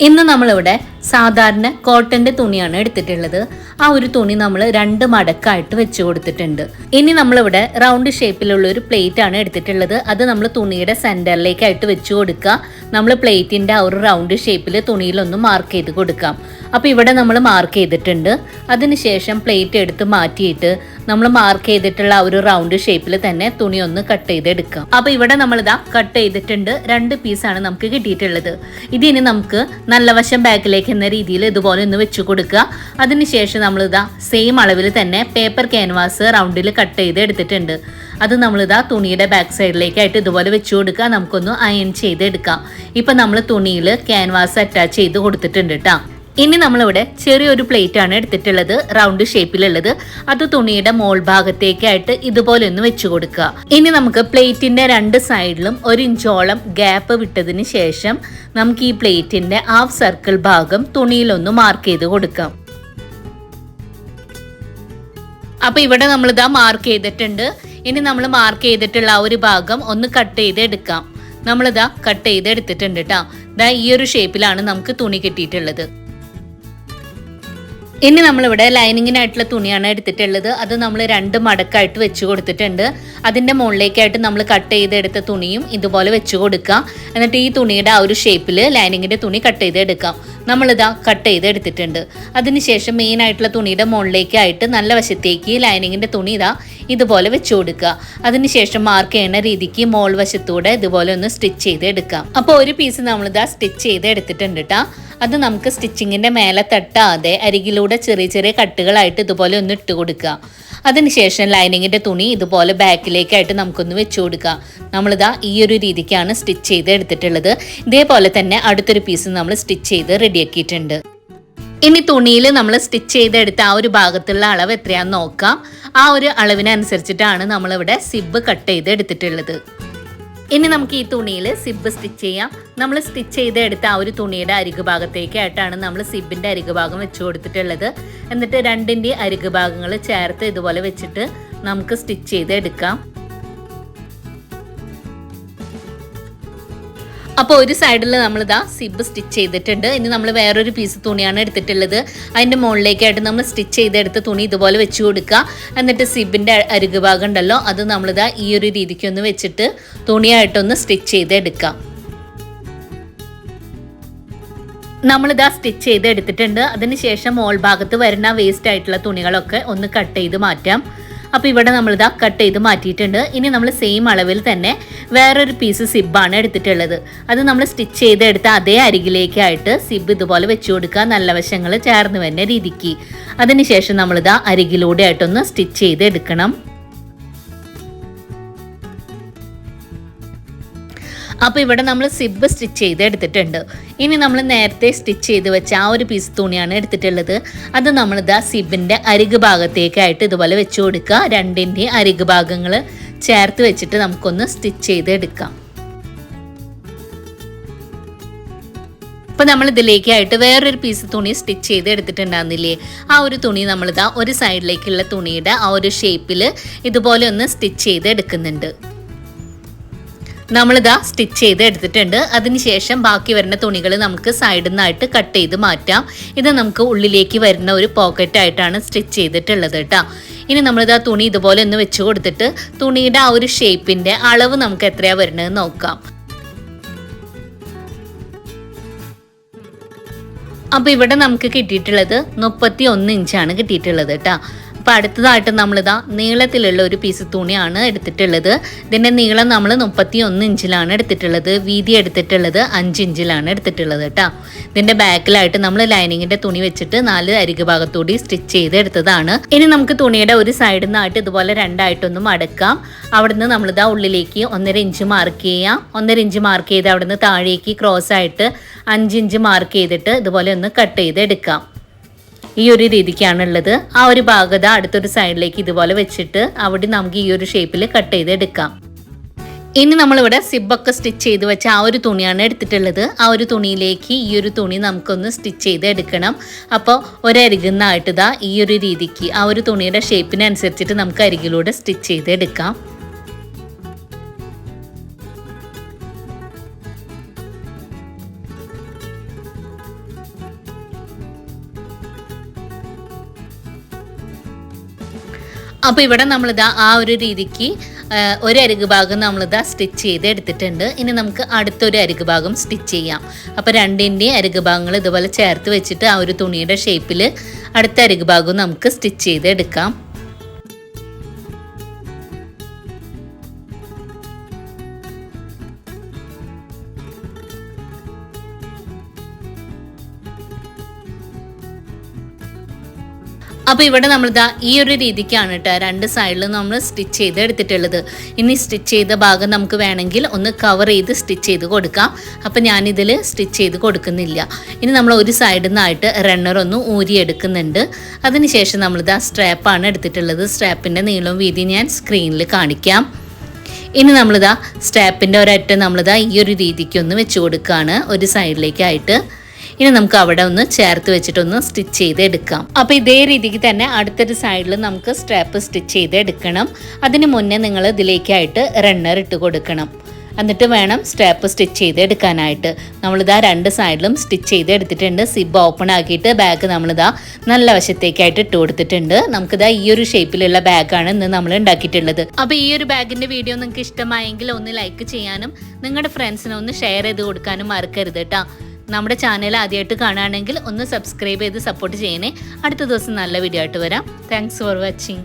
ഇന്ന് നമ്മളിവിടെ സാധാരണ കോട്ടന്റെ തുണിയാണ് എടുത്തിട്ടുള്ളത്. ആ ഒരു തുണി നമ്മൾ രണ്ട് മടക്കായിട്ട് വെച്ച് കൊടുത്തിട്ടുണ്ട്. ഇനി നമ്മളിവിടെ റൗണ്ട് ഷേപ്പിലുള്ള ഒരു പ്ലേറ്റ് ആണ് എടുത്തിട്ടുള്ളത്. അത് നമ്മൾ തുണിയുടെ സെന്ററിലേക്കായിട്ട് വെച്ച് കൊടുക്കുക. നമ്മൾ പ്ലേറ്റിന്റെ ആ ഒരു റൗണ്ട് ഷേപ്പിൽ തുണിയിലൊന്ന് മാർക്ക് ചെയ്ത് കൊടുക്കാം അപ്പോൾ ഇവിടെ നമ്മൾ മാർക്ക് ചെയ്തിട്ടുണ്ട്. അതിനുശേഷം പ്ലേറ്റ് എടുത്ത് മാറ്റിയിട്ട് നമ്മൾ മാർക്ക് ചെയ്തിട്ടുള്ള ആ ഒരു റൗണ്ട് ഷേപ്പിൽ തന്നെ തുണി ഒന്ന് കട്ട് ചെയ്തെടുക്കാം അപ്പോൾ ഇവിടെ നമ്മളിതാ കട്ട് ചെയ്തിട്ടുണ്ട്. രണ്ട് പീസാണ് നമുക്ക് കിട്ടിയിട്ടുള്ളത്. ഇതിനി നമുക്ക് നല്ല വശം ബാക്കിലേക്ക് എന്ന രീതിയിൽ ഇതുപോലെ ഒന്ന് വെച്ച് കൊടുക്കുക. അതിനുശേഷം നമ്മളിതാ സെയിം അളവിൽ തന്നെ പേപ്പർ ക്യാൻവാസ് റൗണ്ടിൽ കട്ട് ചെയ്ത് എടുത്തിട്ടുണ്ട്. അത് നമ്മളിതാ തുണിയുടെ ബാക്ക് സൈഡിലേക്കായിട്ട് ഇതുപോലെ വെച്ച് കൊടുക്കുക. നമുക്കൊന്ന് അയൺ ചെയ്ത് എടുക്കാം ഇപ്പം നമ്മൾ തുണിയിൽ ക്യാൻവാസ് അറ്റാച്ച് ചെയ്ത് കൊടുത്തിട്ടുണ്ട് കേട്ടോ ഇനി നമ്മളിവിടെ ചെറിയൊരു പ്ലേറ്റ് ആണ് എടുത്തിട്ടുള്ളത്. റൗണ്ട് ഷേപ്പിലുള്ളത് അത് തുണിയുടെ മോൾ ഭാഗത്തേക്കായിട്ട് ഇതുപോലെ ഒന്ന് വെച്ചു കൊടുക്കുക. ഇനി നമുക്ക് പ്ലേറ്റിന്റെ രണ്ട് സൈഡിലും ഒരു ഇഞ്ചോളം ഗ്യാപ്പ് വിട്ടതിന് ശേഷം നമുക്ക് ഈ പ്ലേറ്റിന്റെ ഹാഫ് സർക്കിൾ ഭാഗം തുണിയിലൊന്ന് മാർക്ക് ചെയ്ത് കൊടുക്കാം. അപ്പൊ ഇവിടെ നമ്മൾ ഇതാ മാർക്ക് ചെയ്തിട്ടുണ്ട്. ഇനി നമ്മൾ മാർക്ക് ചെയ്തിട്ടുള്ള ആ ഒരു ഭാഗം ഒന്ന് കട്ട് ചെയ്ത് എടുക്കാം. നമ്മളിതാ കട്ട് ചെയ്ത് എടുത്തിട്ടുണ്ട് കേട്ടോ ഇതാ ഈ ഒരു ഷേപ്പിലാണ് നമുക്ക് തുണി കിട്ടിയിട്ടുള്ളത്. ഇനി നമ്മളിവിടെ ലൈനിങ്ങിനായിട്ടുള്ള തുണിയാണ് എടുത്തിട്ടുള്ളത്. അത് നമ്മൾ രണ്ട് മടക്കായിട്ട് വെച്ച് കൊടുത്തിട്ടുണ്ട്. അതിന്റെ മുകളിലേക്കായിട്ട് നമ്മൾ കട്ട് ചെയ്തെടുത്ത തുണിയും ഇതുപോലെ വെച്ച് കൊടുക്കുക എന്നിട്ട് ഈ തുണിയുടെ ആ ഒരു ഷേപ്പിൽ ലൈനിങ്ങിന്റെ തുണി കട്ട് ചെയ്തെടുക്കാം. നമ്മളിതാ കട്ട് ചെയ്തെടുത്തിട്ടുണ്ട്. അതിനുശേഷം മെയിൻ ആയിട്ടുള്ള തുണിയുടെ മുകളിലേക്കായിട്ട് നല്ല വശത്തേക്ക് ലൈനിങ്ങിന്റെ തുണി ഇതാ ഇതുപോലെ വെച്ച് കൊടുക്കുക. അതിനുശേഷം മാർക്ക് ചെയ്യുന്ന രീതിക്ക് മോൾ വശത്തൂടെ ഇതുപോലെ ഒന്ന് സ്റ്റിച്ച് ചെയ്തെടുക്കാം. അപ്പോൾ ഒരു പീസ് നമ്മളിതാ സ്റ്റിച്ച് ചെയ്ത് എടുത്തിട്ടുണ്ട് കേട്ടോ അത് നമുക്ക് സ്റ്റിച്ചിങ്ങിന്റെ മേലെ തട്ടാതെ അരികിലൂടെ ചെറിയ ചെറിയ കട്ടുകളായിട്ട് ഇതുപോലെ ഒന്ന് ഇട്ട് കൊടുക്കുക. അതിനുശേഷം ലൈനിങ്ങിന്റെ തുണി ഇതുപോലെ ബാക്കിലേക്കായിട്ട് നമുക്കൊന്ന് വെച്ച് കൊടുക്കുക. നമ്മളിതാ ഈ ഒരു രീതിക്കാണ് സ്റ്റിച്ച് ചെയ്ത് എടുത്തിട്ടുള്ളത്. ഇതേപോലെ തന്നെ അടുത്തൊരു പീസ് നമ്മൾ സ്റ്റിച്ച് ചെയ്ത് റെഡിയാക്കിയിട്ടുണ്ട്. ഇനി തുണിയിൽ നമ്മൾ സ്റ്റിച്ച് ചെയ്തെടുത്ത ആ ഒരു ഭാഗത്തുള്ള അളവ് എത്രയാണെന്ന് നോക്കാം. ആ ഒരു അളവിനനുസരിച്ചിട്ടാണ് നമ്മളിവിടെ സിബ് കട്ട് ചെയ്ത് എടുത്തിട്ടുള്ളത്. ഇനി നമുക്ക് ഈ തുണിയിൽ സിബ് സ്റ്റിച്ച് ചെയ്യാം. നമ്മൾ സ്റ്റിച്ച് ചെയ്തെടുത്ത ആ ഒരു തുണിയുടെ അരികു ഭാഗത്തേക്കായിട്ടാണ് നമ്മൾ സിബിന്റെ അരികു ഭാഗം വെച്ച് കൊടുത്തിട്ടുള്ളത്. എന്നിട്ട് രണ്ടിന്റെ അരികു ഭാഗങ്ങൾ ചേർത്ത് ഇതുപോലെ വെച്ചിട്ട് നമുക്ക് സ്റ്റിച്ച് ചെയ്തെടുക്കാം. അപ്പോൾ ഒരു സൈഡിൽ നമ്മൾ ഇതാ സിബ് സ്റ്റിച്ച് ചെയ്തിട്ടുണ്ട്. ഇനി നമ്മൾ വേറൊരു പീസ് തുണിയാണ് എടുത്തിട്ടുള്ളത്. അതിന്റെ മുകളിലേക്കായിട്ട് നമ്മൾ സ്റ്റിച്ച് ചെയ്തെടുത്ത തുണി ഇതുപോലെ വെച്ച് കൊടുക്കുക. എന്നിട്ട് സിബിന്റെ അരുക് ഭാഗം ഉണ്ടല്ലോ അത് നമ്മളിതാ ഈ ഒരു രീതിക്കൊന്ന് വെച്ചിട്ട് തുണിയായിട്ടൊന്ന് സ്റ്റിച്ച് ചെയ്തെടുക്കാം നമ്മളിതാ സ്റ്റിച്ച് ചെയ്ത് എടുത്തിട്ടുണ്ട് അതിനുശേഷം മോൾ ഭാഗത്ത് വരുന്ന വേസ്റ്റ് ആയിട്ടുള്ള തുണികളൊക്കെ ഒന്ന് കട്ട് ചെയ്ത് മാറ്റാം. അപ്പോൾ ഇവിടെ നമ്മൾ നമ്മളിതാ കട്ട് ചെയ്ത് മാറ്റിയിട്ടുണ്ട്. ഇനി നമ്മൾ സെയിം അളവിൽ തന്നെ വേറൊരു പീസ് സിബാണ് എടുത്തിട്ടുള്ളത്. അത് നമ്മൾ സ്റ്റിച്ച് ചെയ്ത് എടുത്ത അതേ അരികിലേക്കായിട്ട് സിബ് ഇതുപോലെ വെച്ചു കൊടുക്കുക. നല്ല വശങ്ങൾ ചേർന്ന് വരുന്ന രീതിക്ക്. അതിനുശേഷം നമ്മളിതാ അരികിലൂടെ ആയിട്ടൊന്ന് സ്റ്റിച്ച് ചെയ്ത് എടുക്കണം അപ്പോൾ ഇവിടെ നമ്മൾ സിബ് സ്റ്റിച്ച് ചെയ്ത് എടുത്തിട്ടുണ്ട്. ഇനി നമ്മൾ നേരത്തെ സ്റ്റിച്ച് ചെയ്ത് വെച്ച ആ ഒരു പീസ് തുണിയാണ് എടുത്തിട്ടുള്ളത്. അത് നമ്മൾ ഇതാ സിബിന്റെ അരിക് ഭാഗത്തേക്കായിട്ട് ഇതുപോലെ വെച്ച് കൊടുക്കുക. രണ്ടിന്റെ അരിക് ഭാഗങ്ങൾ ചേർത്ത് വെച്ചിട്ട് നമുക്കൊന്ന് സ്റ്റിച്ച് ചെയ്ത് എടുക്കാം. അപ്പോൾ നമ്മൾ ഇതിലേക്കായിട്ട് വേറൊരു പീസ് തുണി സ്റ്റിച്ച് ചെയ്ത് എടുത്തിട്ടുണ്ടാകുന്നില്ലേ ആ ഒരു തുണി നമ്മളിതാ ഒരു സൈഡിലേക്കുള്ള തുണിയുടെ ആ ഒരു ഷേപ്പിൽ ഇതുപോലെ ഒന്ന് സ്റ്റിച്ച് ചെയ്ത് എടുക്കുന്നുണ്ട്. നമ്മളിതാ സ്റ്റിച്ച് ചെയ്ത് എടുത്തിട്ടുണ്ട്. അതിനുശേഷം ബാക്കി വരുന്ന തുണികൾ നമുക്ക് സൈഡിൽ നിന്നായിട്ട് കട്ട് ചെയ്ത് മാറ്റാം. ഇത് നമുക്ക് ഉള്ളിലേക്ക് വരുന്ന ഒരു പോക്കറ്റ് ആയിട്ടാണ് സ്റ്റിച്ച് ചെയ്തിട്ടുള്ളത് കേട്ടോ ഇനി നമ്മളിതാ തുണി ഇതുപോലെ ഒന്ന് വെച്ച് കൊടുത്തിട്ട് തുണിയുടെ ആ ഒരു ഷേപ്പിന്റെ അളവ് നമുക്ക് എത്രയാ വരുന്നത് നോക്കാം. അപ്പോൾ ഇവിടെ നമുക്ക് കിട്ടിയിട്ടുള്ളത് മുപ്പത്തി ഒന്ന് ഇഞ്ചാണ് കിട്ടിയിട്ടുള്ളത് കേട്ടോ അപ്പോൾ അടുത്തതായിട്ട് നമ്മളിതാ നീളത്തിലുള്ള ഒരു പീസ് തുണിയാണ് എടുത്തിട്ടുള്ളത്. ഇതിന്റെ നീളം നമ്മൾ മുപ്പത്തി ഒന്ന് ഇഞ്ചിലാണ് എടുത്തിട്ടുള്ളത്. വീതി എടുത്തിട്ടുള്ളത് അഞ്ച് ഇഞ്ചിലാണ് എടുത്തിട്ടുള്ളത് കേട്ടോ. ഇതിന്റെ ബാക്കിലായിട്ട് നമ്മൾ ലൈനിങ്ങിന്റെ തുണി വെച്ചിട്ട് നാല് അരിക് ഭാഗത്തൂടി സ്റ്റിച്ച് ചെയ്ത് എടുത്തതാണ്. ഇനി നമുക്ക് തുണിയുടെ ഒരു സൈഡിൽ നിന്നായിട്ട് ഇതുപോലെ രണ്ടായിട്ടൊന്ന് മടക്കാം അവിടുന്ന് നമ്മളിതാ ഉള്ളിലേക്ക് ഒന്നര ഇഞ്ച് മാർക്ക് ചെയ്യാം. ഒന്നര ഇഞ്ച് മാർക്ക് ചെയ്ത് അവിടുന്ന് താഴേക്ക് ക്രോസ് ആയിട്ട് അഞ്ച് ഇഞ്ച് മാർക്ക് ചെയ്തിട്ട് ഇതുപോലെ ഒന്ന് കട്ട് ചെയ്ത് എടുക്കാം. ഈ ഒരു രീതിക്കാണുള്ളത് ആ ഒരു ഭാഗത അടുത്തൊരു സൈഡിലേക്ക് ഇതുപോലെ വെച്ചിട്ട് അവിടെ നമുക്ക് ഈ ഒരു ഷേപ്പിൽ കട്ട് ചെയ്ത് എടുക്കാം. ഇനി നമ്മളിവിടെ സിബൊക്കെ സ്റ്റിച്ച് ചെയ്ത് വെച്ച ആ ഒരു തുണിയാണ് എടുത്തിട്ടുള്ളത്. ആ ഒരു തുണിയിലേക്ക് ഈ ഒരു തുണി നമുക്കൊന്ന് സ്റ്റിച്ച് ചെയ്ത് എടുക്കണം. അപ്പോൾ ഒരരികുന്നായിട്ട് ഇതാ ഈ ഒരു രീതിക്ക് ആ ഒരു തുണിയുടെ ഷേപ്പിനനുസരിച്ചിട്ട് നമുക്ക് അരികിലൂടെ സ്റ്റിച്ച് ചെയ്ത് എടുക്കാം. അപ്പോൾ ഇവിടെ നമ്മളിതാ ആ ഒരു രീതിക്ക് ഒരു അരുക് ഭാഗം നമ്മളിതാ സ്റ്റിച്ച് ചെയ്ത് എടുത്തിട്ടുണ്ട്. ഇനി നമുക്ക് അടുത്തൊരു അരികു ഭാഗം സ്റ്റിച്ച് ചെയ്യാം. അപ്പോൾ രണ്ടിന്റെയും അരികു ഭാഗങ്ങൾ ഇതുപോലെ ചേർത്ത് വെച്ചിട്ട് ആ ഒരു തുണിയുടെ ഷേപ്പിൽ അടുത്ത അരികു ഭാഗം നമുക്ക് സ്റ്റിച്ച് ചെയ്ത് എടുക്കാം. അപ്പോൾ ഇവിടെ നമ്മൾ ഇതാ ഈ ഒരു രീതിക്കാണ് കേട്ടോ രണ്ട് സൈഡിലും നമ്മൾ സ്റ്റിച്ച് ചെയ്ത് എടുത്തിട്ടുള്ളത്. ഇനി സ്റ്റിച്ച് ചെയ്ത ഭാഗം നമുക്ക് വേണമെങ്കിൽ ഒന്ന് കവർ ചെയ്ത് സ്റ്റിച്ച് ചെയ്ത് കൊടുക്കാം. അപ്പോൾ ഞാനിതിൽ സ്റ്റിച്ച് ചെയ്ത് കൊടുക്കുന്നില്ല. ഇനി നമ്മൾ ഒരു സൈഡിൽ നിന്നായിട്ട് റണ്ണർ ഒന്ന് ഊരിയെടുക്കുന്നുണ്ട് അതിനുശേഷം നമ്മളിതാ സ്ട്രാപ്പാണ് എടുത്തിട്ടുള്ളത്. സ്ട്രാപ്പിന്റെ നീളവും വീതി ഞാൻ സ്ക്രീനിൽ കാണിക്കാം. ഇനി നമ്മളിതാ സ്ട്രാപ്പിന്റെ ഒരറ്റം നമ്മളിതാ ഈ ഒരു രീതിക്ക് ഒന്ന് വെച്ച് കൊടുക്കുകയാണ് ഒരു സൈഡിലേക്കായിട്ട് ഇനി നമുക്ക് അവിടെ ഒന്ന് ചേർത്ത് വെച്ചിട്ടൊന്ന് സ്റ്റിച്ച് ചെയ്ത് എടുക്കാം. അപ്പോൾ ഇതേ രീതിക്ക് തന്നെ അടുത്തൊരു സൈഡിൽ നമുക്ക് സ്ട്രാപ്പ് സ്റ്റിച്ച് ചെയ്ത് എടുക്കണം. അതിന് മുന്നേ നിങ്ങൾ ഇതിലേക്കായിട്ട് റണ്ണർ ഇട്ട് കൊടുക്കണം. എന്നിട്ട് വേണം സ്ട്രാപ്പ് സ്റ്റിച്ച് ചെയ്ത് എടുക്കാനായിട്ട്. നമ്മളിതാ രണ്ട് സൈഡിലും സ്റ്റിച്ച് ചെയ്ത് എടുത്തിട്ടുണ്ട്. സിബ് ഓപ്പൺ ആക്കിയിട്ട് ബാഗ് നമ്മളിതാ നല്ല വശത്തേക്കായിട്ട് ഇട്ട് കൊടുത്തിട്ടുണ്ട്. നമുക്കിതാ ഈ ഒരു ഷേപ്പിലുള്ള ബാഗാണ് ഇന്ന് നമ്മൾ ഉണ്ടാക്കിയിട്ടുള്ളത്. അപ്പോൾ ഈ ഒരു ബാഗിന്റെ വീഡിയോ നിങ്ങൾക്ക് ഇഷ്ടമായെങ്കിൽ ഒന്ന് ലൈക്ക് ചെയ്യാനും നിങ്ങളുടെ ഫ്രണ്ട്സിനെ ഒന്ന് ഷെയർ ചെയ്ത് കൊടുക്കാനും മറക്കരുത് കേട്ടോ നമ്മുടെ ചാനൽ ആദ്യമായിട്ട് കാണുകയാണെങ്കിൽ ഒന്ന് സബ്സ്ക്രൈബ് ചെയ്ത് സപ്പോർട്ട് ചെയ്യണേ. അടുത്ത ദിവസം നല്ല വീഡിയോ ആയിട്ട് വരാം. Thanks for watching